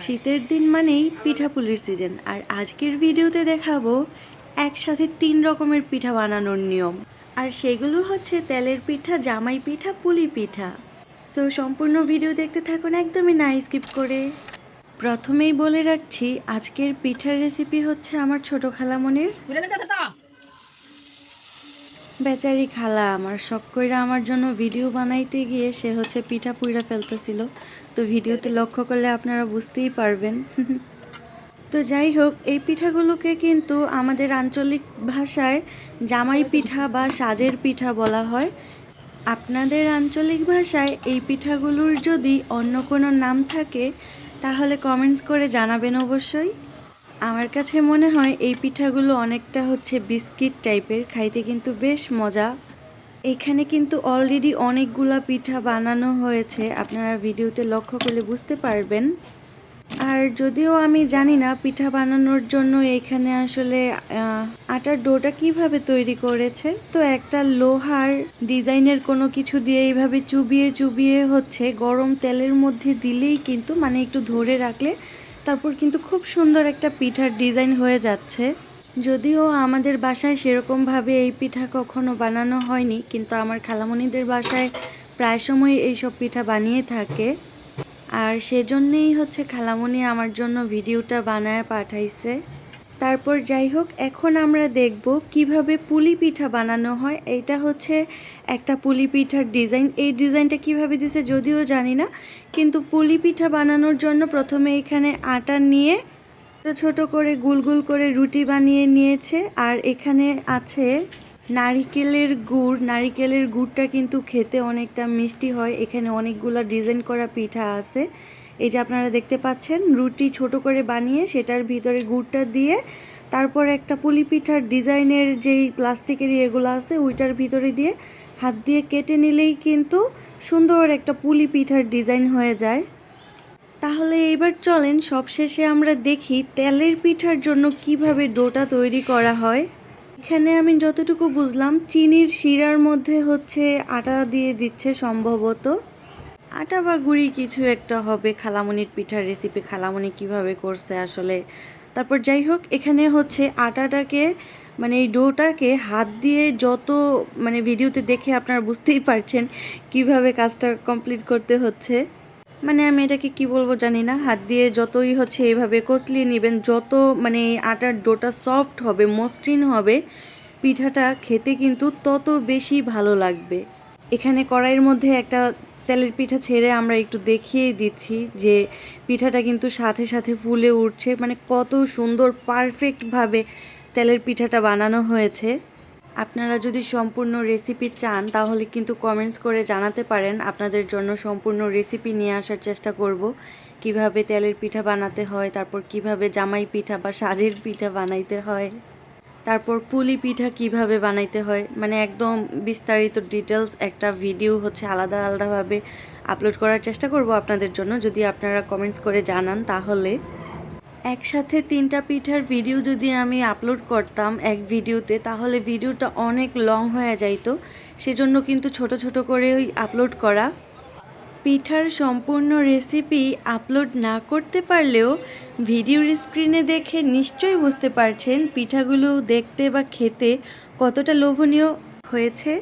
শীতের দিন মানেই পিঠাপুলির সিজন আর আজকের ভিডিওতে দেখাবো একসাথে তিন রকমের পিঠা বানানোর নিয়ম। আর সেগুলো হচ্ছে তেলের পিঠা, জামাই পিঠা, পুলি পিঠা। সো সম্পূর্ণ ভিডিও দেখতে থাকুন, একদমই না স্কিপ করে। প্রথমেই বলে রাখছি, আজকের পিঠার রেসিপি হচ্ছে আমার ছোট খালামনির বেচারি খালা। আমার শখ কইরা আমার জন্য ভিডিও বানাইতে গিয়ে সে হচ্ছে পিঠা পুইরা ফেলতেছিল। তো ভিডিওতে লক্ষ্য করলে আপনারা বুঝতেই পারবেন। তো যাই হোক, এই পিঠাগুলোকে কিন্তু আমাদের আঞ্চলিক ভাষায় জামাই পিঠা বা সাজের পিঠা বলা হয়। আপনাদের আঞ্চলিক ভাষায় এই পিঠাগুলোর যদি অন্য কোনো নাম থাকে, তাহলে কমেন্টস করে জানাবেন অবশ্যই। আমার কাছে মনে হয় এই পিঠাগুলো অনেকটা হচ্ছে বিস্কিট টাইপের খাইতে কিন্তু বেশ মজা। এখানে কিন্তু অলরেডি অনেকগুলা পিঠা বানানো হয়েছে। আপনারা ভিডিওতে লক্ষ্য করলে বুঝতে পারবেন। আর যদিও আমি জানি না পিঠা বানানোর জন্য এখানে আসলে আটার ডোটা কীভাবে তৈরি করেছে, তো একটা লোহার ডিজাইনের কোনো কিছু দিয়ে এইভাবে চুবিয়ে চুবিয়ে হচ্ছে, গরম তেলের মধ্যে দিলেই কিন্তু মানে একটু ধরে রাখলে তারপর কিন্তু খুব সুন্দর একটা পিঠার ডিজাইন হয়ে যাচ্ছে। যদিও আমাদের বাসায় সেরকমভাবে এই পিঠা কখনো বানানো হয়নি, কিন্তু আমার খালামণিদের বাসায় প্রায় সময় এইসব পিঠা বানিয়ে থাকে। আর সেজন্যেই হচ্ছে খালামণি আমার জন্য ভিডিওটা বানায় পাঠাইছে। তারপর যাই হোক এখন আমরা দেখব কীভাবে পুলি পিঠা বানানো হয়। এইটা হচ্ছে একটা পুলি পিঠার ডিজাইন। এই ডিজাইনটা কীভাবে দিছে যদিও জানি না, কিন্তু পুলি পিঠা বানানোর জন্য প্রথমে এখানে আটা নিয়ে ছোট ছোট করে গুল গুল করে রুটি বানিয়ে নিয়েছে। আর এখানে আছে নারিকেলের গুড়। নারিকেলের গুড়টা কিন্তু খেতে অনেকটা মিষ্টি হয়। এখানে অনেকগুলো ডিজাইন করা পিঠা আছে। এই যে আপনারা দেখতে পাচ্ছেন, রুটি ছোট করে বানিয়ে সেটার ভিতরে গুড়টা দিয়ে তারপর একটা পুলি পিঠার ডিজাইনের যেই প্লাস্টিকের ইয়েগুলো আছে, ওইটার ভিতরে দিয়ে হাত দিয়ে কেটে নিলেই কিন্তু সুন্দর একটা পুলি পিঠার ডিজাইন হয়ে যায়। তাহলে এবার চলেন সবশেষে আমরা দেখি তেলের পিঠার জন্য কীভাবে ডোটা তৈরি করা হয়। এখানে আমি যতটুকু বুঝলাম, চিনির শিরার মধ্যে হচ্ছে আটা দিয়ে দিচ্ছে সম্ভবত। আটা বা গুড়ি কিছু একটা হবে খালামনির পিঠার রেসিপি খালামনি কীভাবে করছে আসলে। তারপর যাই হোক, এখানে হচ্ছে আটাটাকে মানে এই ডোটাকে হাত দিয়ে যত মানে ভিডিওতে দেখে আপনারা বুঝতেই পারছেন কীভাবে কাজটা কমপ্লিট করতে হচ্ছে। মানে আমি এটাকে কি বলব জানি না। হাত দিয়ে যতই হচ্ছে এভাবে কচলিয়ে নেবেন, যত মানে আটার ডোটা সফট হবে, মসৃণ হবে, পিঠাটা খেতে কিন্তু তত বেশি ভালো লাগবে। এখানে কড়াইয়ের মধ্যে একটা তেলের পিঠা ছেড়ে আমরা একটু দেখিয়েই দিচ্ছি যে পিঠাটা কিন্তু সাথে সাথে ফুলে উঠছে। মানে কত সুন্দর পারফেক্টভাবে তেলের পিঠাটা বানানো হয়েছে। আপনারা যদি সম্পূর্ণ রেসিপি চান, তাহলে কিন্তু কমেন্টস করে জানাতে পারেন। আপনাদের জন্য সম্পূর্ণ রেসিপি নিয়ে আসার চেষ্টা করব। কীভাবে তেলের পিঠা বানাতে হয়, তারপর কীভাবে জামাই পিঠা বা সাজের পিঠা বানাইতে হয়, তারপর পুলি পিঠা কীভাবে বানাইতে হয়। মানে একদম বিস্তারিত ডিটেলস একটা ভিডিও হচ্ছে আলাদা আলাদাভাবে আপলোড করার চেষ্টা করব আপনাদের জন্য। যদি আপনারা কমেন্টস করে জানান, তাহলে একসাথে তিনটা পিঠার ভিডিও যদি আমি আপলোড করতাম এক ভিডিওতে তাহলে ভিডিওটা অনেক লং হয়ে যাইতো। সেজন্য কিন্তু ছোট ছোট করেই আপলোড করা। পিঠার সম্পূর্ণ রেসিপি আপলোড না করতে পারলেও ভিডিওর স্ক্রিনে দেখে নিশ্চয়ই বুঝতে পারছেন পিঠাগুলো দেখতে বা খেতে কতটা লোভনীয় হয়েছে।